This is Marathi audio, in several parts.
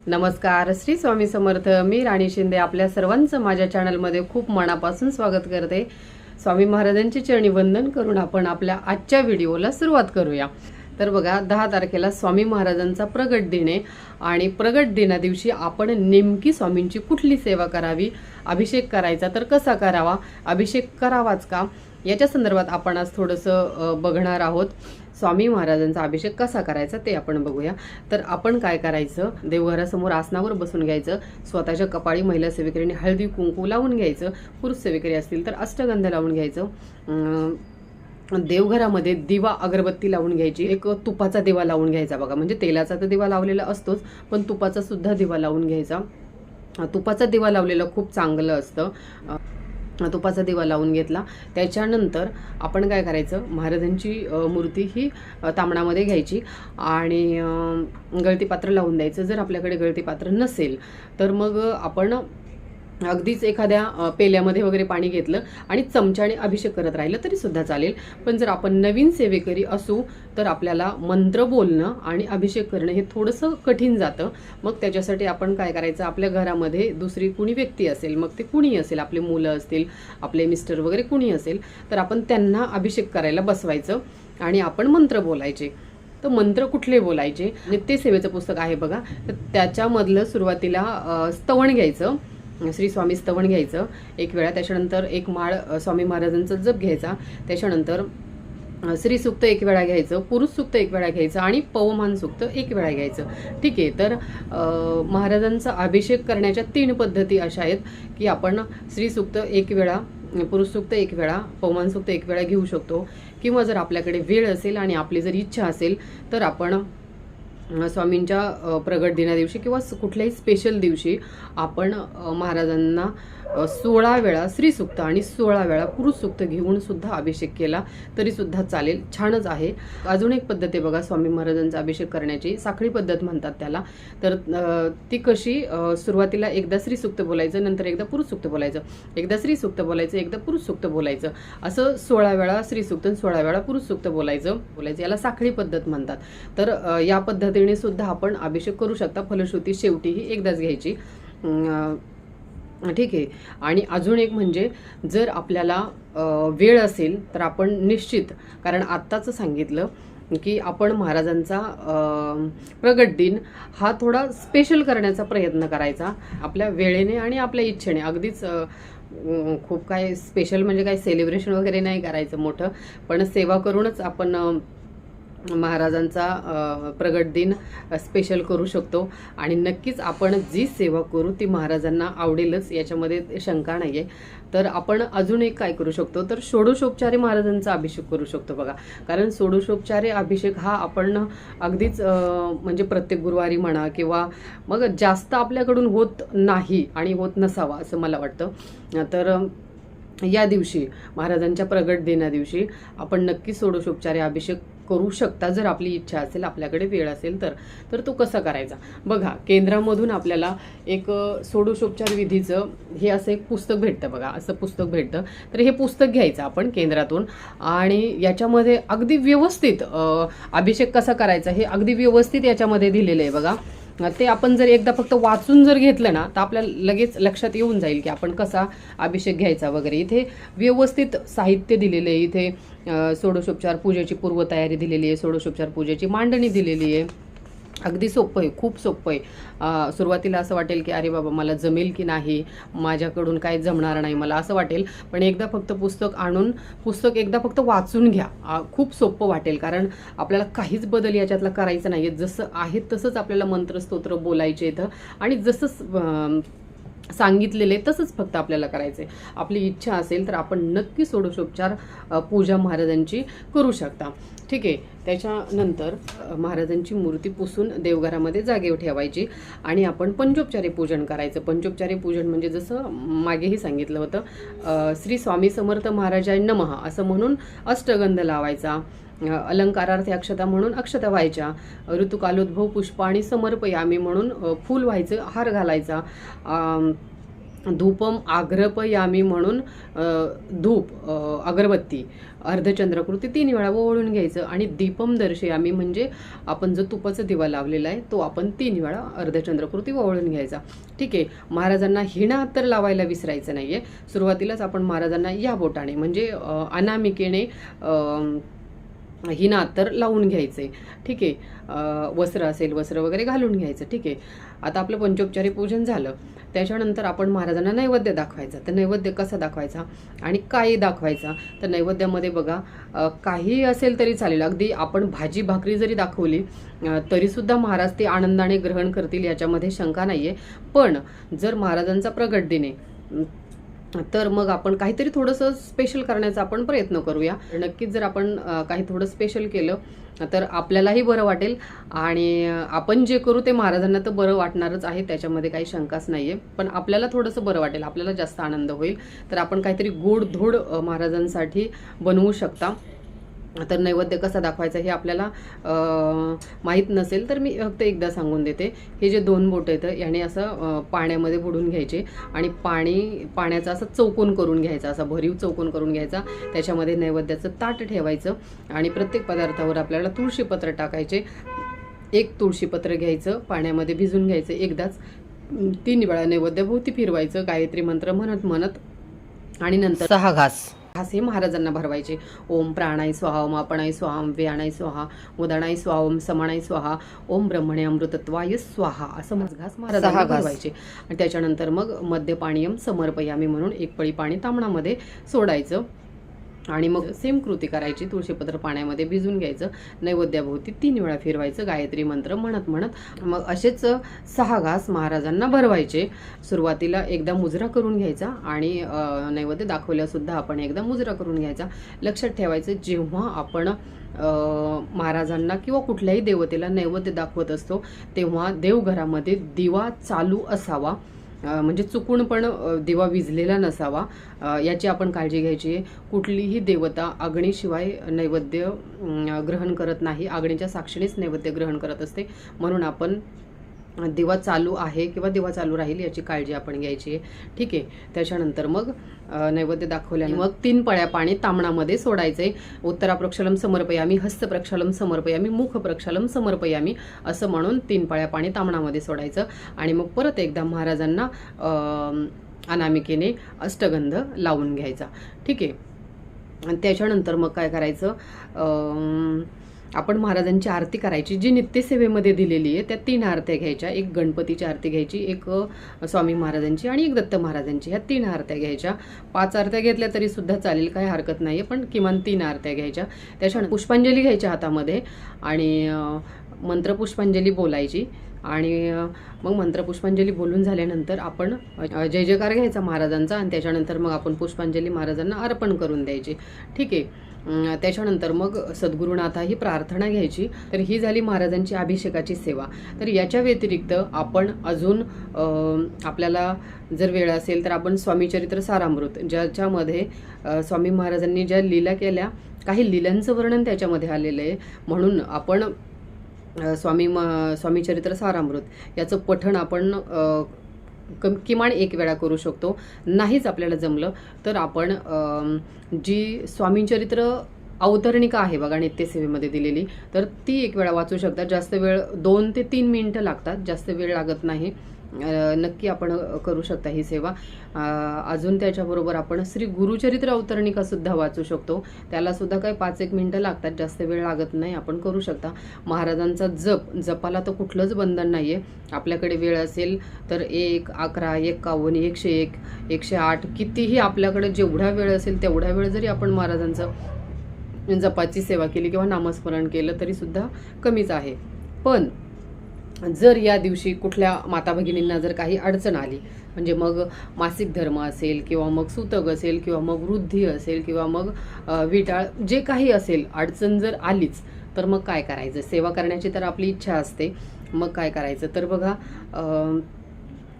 नमस्कार. श्री स्वामी समर्थ. मी राणी शिंदे आपल्या सर्वांचं माझ्या चॅनलमध्ये खूप मनापासून स्वागत करते. स्वामी महाराजांचे चरणी वंदन करून आपण आपल्या आजच्या व्हिडिओला सुरुवात करूया. तर बघा दहा तारखेला स्वामी महाराजांचा प्रगट दिन आहे आणि प्रगट दिना दिवशी आपण नेमकी स्वामींची कुठली सेवा करावी अभिषेक करायचा तर कसा करावा अभिषेक करावाच का? याच्या संदर्भात आपण आज थोडंसं बघणार आहोत. स्वामी महाराजांचा अभिषेक कसा करायचा ते आपण बघूया. तर आपण काय करायचं? देवघरासमोर आसनावर बसून घ्यायचं. स्वतःच्या कपाळी महिला सेविकरीने हळदी कुंकू लावून घ्यायचं. पुरुष सेविकरी असतील तर अष्टगंध लावून घ्यायचं. देवघरामध्ये दिवा अगरबत्ती लावून घ्यायची. एक तुपाचा दिवा लावून घ्यायचा बघा. म्हणजे तेलाचा तर दिवा लावलेला असतोच पण तुपाचा सुद्धा दिवा लावून घ्यायचा. तुपाचा दिवा लावलेला खूप चांगलं असतं. तुपाचा दिवा लावून घेतला. त्याच्यानंतर आपण काय करायचं? महाराजांची मूर्ती ही अ, तांबणामध्ये घ्यायची आणि गळतीपात्र लावून द्यायचं. जर आपल्याकडे गळतीपात्र नसेल तर मग आपण अगदीच एखाद्या पेल्यामध्ये वगैरे पाणी घेतलं आणि चमच्याने अभिषेक करत राहिलं तरी सुद्धा चालेल. पण जर आपण नवीन सेवेकरी असू तर आपल्याला मंत्र बोलणं आणि अभिषेक करणं हे थोडंसं कठीण जातं. मग त्याच्यासाठी आपण काय करायचं? आपल्या घरामध्ये दुसरी कुणी व्यक्ती असेल मग ते कुणी असेल आपले मुलं असतील आपले मिस्टर वगैरे कुणी असेल तर आपण त्यांना अभिषेक करायला बसवायचं आणि आपण मंत्र बोलायचे. तर मंत्र कुठले बोलायचे? नित्यसेवेचं पुस्तक आहे बघा. तर त्याच्यामधलं सुरुवातीला स्तवण घ्यायचं. श्री स्वामी स्तवण घ्यायचं. एक वेळा त्याच्यानंतर एक माळ स्वामी महाराजांचा जप घ्यायचा. त्याच्यानंतर अ, श्री सुक्त एक वेळा घ्यायचं पुरुष सुक्त एक वेळा घ्यायचं आणि पवमान सुक्त एक वेळा घ्यायचं. ठीक आहे तर महाराजांचा अभिषेक करण्याच्या तीन पद्धती अशा आहेत की आपण श्री सुक्त एक वेळा पुरुष सुक्त एक वेळा पवमान सुक्त एक वेळा घेऊ शकतो. किंवा जर आपल्याकडे वेळ असेल आणि आपली जर इच्छा असेल तर आपण स्वामींच्या प्रगट दिना दिवशी किंवा कुठल्याही स्पेशल दिवशी आपण महाराजांना सोळा वेळा श्रीसुक्त आणि सोळा वेळा पुरुष सुक्त घेऊन सुद्धा अभिषेक केला तरीसुद्धा चालेल. छानच आहे. अजून एक पद्धत आहे बघा स्वामी महाराजांचा अभिषेक करण्याची. साखळी पद्धत म्हणतात त्याला. तर ती कशी सुरुवातीला एकदा श्रीसुक्त बोलायचं नंतर एकदा पुरुषसुक्त बोलायचं. एकदा श्रीसुक्त बोलायचं एकदा पुरुषसुक्त बोलायचं. असं सोळा वेळा श्रीसुक्त आणि सोळा वेळा पुरुषसुक्त बोलायचं बोलायचं. याला साखळी पद्धत म्हणतात. तर या पद्धती पद्धतीने सुद्धा आपण अभिषेक करू शकता. फलश्रुती शेवटी ही एकदाच घ्यायची. ठीक आहे. आणि अजून एक म्हणजे जर आपल्याला वेळ असेल तर आपण निश्चित कारण आत्ताच सांगितलं की आपण महाराजांचा प्रगट दिन हा थोडा स्पेशल करण्याचा प्रयत्न करायचा. आपल्या वेळेने आणि आपल्या इच्छेने. अगदीच खूप काय स्पेशल म्हणजे काय सेलिब्रेशन वगैरे नाही करायचं मोठं पण सेवा करूनच आपण महाराजांचा प्रगट दिन स्पेशल करू शकतो. आणि नक्कीच आपण जी सेवा करू ती महाराजांना आवडेलच याच्यामध्ये शंका नाही आहे तर आपण अजून एक काय करू शकतो? तर षोडशोपचारे महाराजांचा अभिषेक करू शकतो बघा. कारण षोडशोपचारे अभिषेक हा आपण अगदीच म्हणजे प्रत्येक गुरुवारी म्हणा किंवा मग जास्त आपल्याकडून होत नाही आणि होत नसावा असं मला वाटतं. तर या दिवशी महाराजांच्या प्रगट दिना दिवशी आपण नक्की षोडशोपचारे अभिषेक करू शकता जर आपली इच्छा असेल आपल्याकडे वेळ असेल तर. तर तो कसा करायचा? बघा केंद्रामधून आपल्याला एक अ, षोडशोपचार विधीचं हे असं एक पुस्तक भेटतं बघा असं पुस्तक भेटतं. तर हे पुस्तक घ्यायचं आपण केंद्रातून आणि याच्यामध्ये अगदी व्यवस्थित अभिषेक कसा करायचा हे अगदी व्यवस्थित याच्यामध्ये दिलेलं आहे बघा. ते आपण जर एकदा फक्त वाचून जर घेतलं ना तर आपल्याला लगेच लक्षात येऊन जाईल की आपण कसा अभिषेक घ्यायचा वगैरे. इथे व्यवस्थित साहित्य दिलेलं आहे. इथे षोडशोपचार पूजेची पूर्वतयारी दिलेली आहे षोडशोपचार पूजेची मांडणी दिलेली आहे. अगदी सोपं आहे खूप सोपं आहे. सुरुवातीला असं वाटेल की अरे बाबा मला जमेल की नाही? माझ्याकडून काय जमणार नाही? मला असं वाटेल. पण एकदा फक्त पुस्तक आणून पुस्तक एकदा फक्त वाचून घ्या. खूप सोपं वाटेल. कारण आपल्याला काहीच बदल याच्यातला करायचं नाही आहे जसं आहे तसंच आपल्याला मंत्रस्तोत्र बोलायचे इथं आणि जसं सांगितलेले तसंच फक्त आपल्याला करायचं आहे आपली इच्छा असेल तर आपण नक्की षोडशोपचार पूजा महाराजांची करू शकता. ठीक आहे? त्याच्यानंतर महाराजांची मूर्ती पुसून देवघरामध्ये जागेवर ठेवायची आणि आपण पंचोपचारी पूजन करायचं. पंचोपचारी पूजन म्हणजे जसं मागेही सांगितलं होतं श्री स्वामी समर्थ महाराजाय नमः असं म्हणून अष्टगंध लावायचा. अलंकारार्थ अक्षता म्हणून अक्षता व्हायच्या. ऋतुकालोद्भव पुष्प आणि समर्पयामी म्हणून फूल व्हायचं हार घालायचा. धूपम आग्रपयामी म्हणून धूप अगरबत्ती अर्धचंद्रकृती तीन वेळा ओळून घ्यायचं आणि दीपम दर्शयामी म्हणजे आपण जो तुपाचा दिवा लावलेला आहे तो आपण तीन वेळा अर्धचंद्रकृती ओळून घ्यायचा. ठीक आहे महाराजांना हिणा तर लावायला विसरायचं नाही आहे सुरुवातीलाच आपण महाराजांना या बोटाने म्हणजे अनामिकेने ही हिना तर लावून घ्यायचे. ठीक आहे. वस्त्र असेल वस्त्र वगैरे घालून घ्यायचं. ठीक आहे. आता आपलं पंचोपचारी पूजन झालं. त्याच्यानंतर आपण महाराजांना नैवेद्य दाखवायचा. तर नैवेद्य कसा दाखवायचा? आणि काय दाखवायचा? तर नैवेद्यामध्ये बघा काही असेल तरी चालेल. अगदी आपण भाजी भाकरी जरी दाखवली तरीसुद्धा महाराज ते आनंदाने ग्रहण करतील याच्यामध्ये शंका नाहीये. पण जर महाराजांचा प्रगट दिने तर मग आपण काहीतरी थोडंसं स्पेशल करण्याचा आपण प्रयत्न करूया. नक्कीच जर आपण काही थोडं स्पेशल केलं तर आपल्यालाही बरं वाटेल. आणि आपण जे करू ते महाराजांना तर बरं वाटणारच आहे त्याच्यामध्ये काही शंकाच नाही आहे पण आपल्याला थोडंसं बरं वाटेल आपल्याला जास्त आनंद होईल. तर आपण काहीतरी गोड-धोड महाराजांसाठी बनवू शकता. तर नैवेद्य कसा दाखवायचा हे आपल्याला माहीत नसेल तर मी फक्त एकदा सांगून देते. हे जे दोन बोट आहेत याने असं पाण्यामध्ये बुडून घ्यायचे आणि पाणी पाण्याचा असं चौकोन करून घ्यायचा असा भरीव चौकोन करून घ्यायचा. त्याच्यामध्ये नैवेद्याचं ताट ठेवायचं आणि प्रत्येक पदार्थावर आपल्याला तुळशीपत्र टाकायचे. एक तुळशीपत्र घ्यायचं पाण्यामध्ये भिजून घ्यायचं एकदाच. तीन वेळा नैवेद्यभोवती फिरवायचं गायत्री मंत्र म्हणत म्हणत आणि नंतर सहा घास. हे महाराजांना भरवायचे. ओम प्राणाय स्वाहा ओम आपणाय स्वाहा व्याणाय स्वाहा उदाणाय स्वाहा ओम समाणाय स्वाहा ओम ब्रह्मणे अमृतत्वाय स्वाहा असं मग घास महाराजांना भरवायचे. आणि त्याच्यानंतर मग मध्य पाणीयम समर्पयामी म्हणून एक पळी पाणी तामणामध्ये सोडायचं. आणि मग सेम कृती करायची. तुळशीपत्र पाण्यामध्ये भिजून घ्यायचं. नैवेद्याभोवती तीन वेळा फिरवायचं. गायत्री मंत्र म्हणत म्हणत मग असेच सहा घास महाराजांना भरवायचे. सुरुवातीला एकदा मुजरा करून घ्यायचा आणि नैवेद्य दाखवल्यासुद्धा आपण एकदा मुजरा करून घ्यायचा. लक्षात ठेवायचं जेव्हा आपण महाराजांना किंवा कुठल्याही देवतेला नैवेद्य दाखवत असतो तेव्हा देवघरामध्ये दिवा चालू असावा. म्हणजे चुकून पण देवा दिवा विझलेला नसावा. याची आपण काळजी घ्यायची आहे. कुठलीही देवता अग्नीशिवाय नैवेद्य ग्रहण करत नाही. अग्नीच्या साक्षीनेच नैवेद्य ग्रहण करत असते. म्हणून आपण दिवा चालू आहे किंवा दिवा चालू राहील याची काळजी आपण घ्यायची. आहे ठीक आहे? त्याच्यानंतर मग नैवेद्य दाखवल्याने मग तीन पळ्या पाणी तामणामध्ये सोडायचे उत्तरा प्रक्षालम समर्पयामी हस्त प्रक्षालम समर्पयामी मुख प्रक्षालम समर्पयामी असं म्हणून तीन पळ्या पाणी तामणामध्ये सोडायचं. आणि मग परत एकदा महाराजांना अनामिकेने अष्टगंध लावून घ्यायचा. ठीक आहे? आणि त्याच्यानंतर मग काय करायचं? आपण महाराजांची आरती करायची जी नित्यसेवेमध्ये दिलेली आहे त्या तीन आरत्या घ्यायच्या. एक गणपतीची आरती घ्यायची एक स्वामी महाराजांची आणि एक दत्त महाराजांची. ह्या तीन आरत्या घ्यायच्या. पाच आरत्या घेतल्या तरी सुद्धा चालेल काही हरकत नाही पण किमान तीन आरत्या घ्यायच्या. त्याच्यानंतर पुष्पांजली घ्यायच्या हातामध्ये आणि मंत्रपुष्पांजली बोलायची आणि मग मंत्रपुष्पांजली बोलून झाल्यानंतर आपण जय जयकार घ्यायचा महाराजांचा आणि त्याच्यानंतर मग आपण पुष्पांजली महाराजांना अर्पण करून द्यायची. ठीक आहे. त्याच्यानंतर मग सद्गुरुनाथा ही प्रार्थना घ्यायची. तर ही झाली महाराजांची अभिषेकाची सेवा. तर याच्या व्यतिरिक्त आपण अजून आपल्याला जर वेळ असेल तर आपण स्वामीचरित्र सारामृत ज्याच्यामध्ये स्वामी महाराजांनी ज्या लीला केल्या काही लीलांचं वर्णन त्याच्यामध्ये आलेलं आहे. म्हणून आपण स्वामी म स्वामीचरित्र सारामृत याचं पठण आपण कम किमान एक वेळा करू शकतो. नाहीच आपल्याला जमलं तर आपण जी स्वामीचरित्र अवतरणिका आहे बघा नित्यसेवेमध्ये दिलेली तर ती एक वेळा वाचू शकतात जास्त वेळ दोन ते तीन मिनटं लागतात. जास्त वेळ लागत नाही. नक्की आपण करू शकता ही सेवा. अजून त्याच्याबरोबर आपण श्री गुरुचरित्र अवतरणिका सुद्धा वाचू शकतो. त्याला सुद्धा काही पाच एक मिनटं लागतात जास्त वेळ लागत नाही आपण करू शकता. महाराजांचा जप जपाला तर कुठलंच बंधन नाही आहे आपल्याकडे वेळ असेल तर एक अकरा एकावन्न एकशे एक एकशे आठ कितीही आपल्याकडे जेवढा वेळ असेल तेवढा वेळ जरी आपण महाराजांचं जपाची सेवा केली किंवा नामस्मरण केलं तरीसुद्धा कमीच आहे. पण जर या दिवशी कुठल्या माता भगिनींना जर काही अडचण आली म्हणजे मग मासिक धर्म असेल किंवा मग सुतक असेल किंवा मग वृद्धी असेल किंवा मग विटाळ जे काही असेल अडचण जर आलीच तर मग काय करायचं? सेवा करण्याची तर आपली इच्छा असते. मग काय करायचं? तर बघा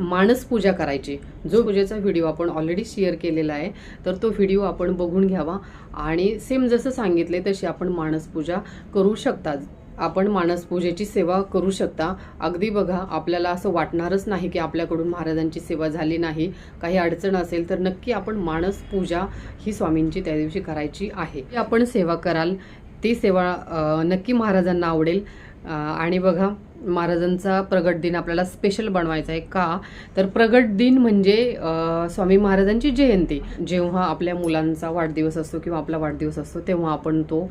मानस पूजा करायची. जो पूजेचा व्हिडिओ आपण ऑलरेडी शेअर केलेला आहे तर तो व्हिडिओ आपण बघून घ्यावा. आणि सेम जसं सांगितले तशी आपण मानस पूजा करू शकता. आपण मानसपूजेची सेवा करू शकता. अगदी बघा आपल्याला असं वाटणारच नाही की आपल्याकडून महाराजांची सेवा झाली नाही. काही अडचण असेल तर नक्की आपण मानसपूजा ही स्वामींची त्या दिवशी करायची आहे. आपण सेवा कराल ती सेवा नक्की महाराजांना आवडेल. आणि बघा महाराजांचा प्रगट दिन आपल्याला स्पेशल बनवायचा आहे का? तर प्रगट दिन म्हणजे स्वामी महाराजांची जयंती. जेव्हा आपल्या मुलांचा वाढदिवस असतो किंवा आपला वाढदिवस असतो तेव्हा आपण तो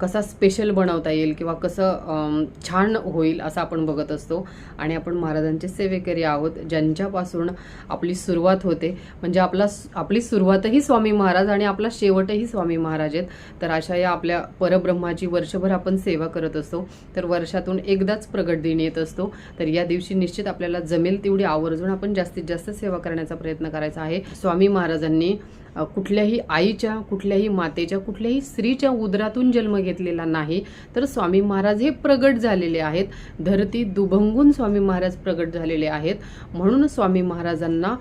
कसा स्पेशल बनवता येईल किंवा कसं छान होईल असं आपण बघत असतो. आणि आपण महाराजांचे सेवेकरी आहोत ज्यांच्यापासून आपली सुरुवात होते. म्हणजे आपला आपली सुरुवातही स्वामी महाराज आणि आपला शेवटही स्वामी महाराज आहेत. तर अशा या आपल्या परब्रह्माची वर्षभर आपण सेवा करत असतो. तर वर्षातून एकदाच प्रगट दिन येत असतो. तर या दिवशी निश्चित आपल्याला जमेल तेवढी आवर्जून आपण जास्तीत जास्त सेवा करण्याचा प्रयत्न करायचा आहे. स्वामी महाराजांनी कुठल्याही आईच्या कुठल्याही मातेच्या कुठल्याही स्त्रीच्या उदरातून जन्म घेतलेला नाही. तर स्वामी महाराज हे प्रगट झालेले आहेत. धरती दुभंगून स्वामी महाराज प्रगट झालेले आहेत. म्हणून स्वामी महाराजांना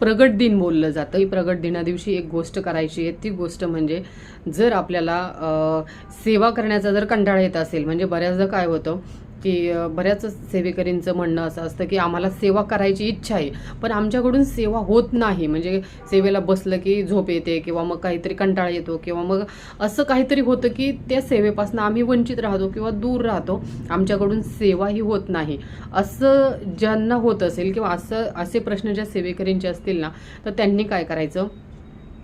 प्रगट दिन बोललं जातं. ही प्रगट दिनादिवशी एक गोष्ट करायची आहे. ती गोष्ट म्हणजे जर आपल्याला सेवा करण्याचा जर कंटाळा येत असेल म्हणजे बऱ्याचदा काय होतं की बऱ्याच सेवेकरींचं म्हणणं असं असतं की आम्हाला सेवा करायची इच्छा आहे पण आमच्याकडून सेवा होत नाही. म्हणजे सेवेला बसलं की झोप येते किंवा मग काहीतरी कंटाळा येतो किंवा मग असं काहीतरी होतं की त्या सेवेपासून आम्ही वंचित राहतो किंवा दूर राहतो. आमच्याकडून सेवाही होत नाही. असं ज्यांना होत असेल किंवा असं असे प्रश्न ज्या सेवेकरींचे असतील ना तर त्यांनी काय करायचं?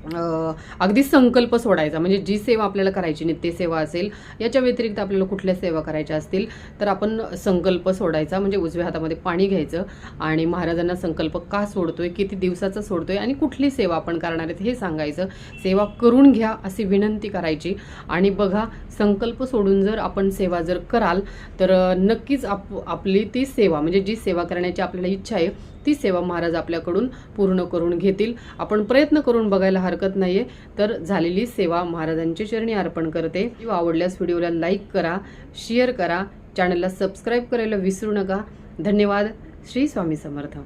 अगदी संकल्प सोडायचा. म्हणजे जी सेवा आपल्याला करायची नित्य सेवा असेल याच्या व्यतिरिक्त आपल्याला कुठल्या सेवा करायच्या असतील तर आपण संकल्प सोडायचा. म्हणजे उजव्या हातामध्ये पाणी घ्यायचं आणि महाराजांना संकल्प का सोडतोय किती दिवसाचा सोडतोय आणि कुठली सेवा आपण करणार आहेत हे सांगायचं. सेवा करून घ्या अशी विनंती करायची. आणि बघा संकल्प सोडून जर आपण सेवा जर कराल तर नक्कीच आप आपली ती सेवा म्हणजे जी सेवा करण्याची आपल्याला इच्छा आहे ती सेवा महाराज आपल्याकडून पूर्ण करून घेतील. आपण प्रयत्न करून बघायला हरकत नाहीये. तर झालेली सेवा महाराजांची चरणी अर्पण करते. किंवा आवडल्यास व्हिडिओला लाईक करा शेअर करा चॅनलला सबस्क्राईब करायला विसरू नका. धन्यवाद. श्री स्वामी समर्थ.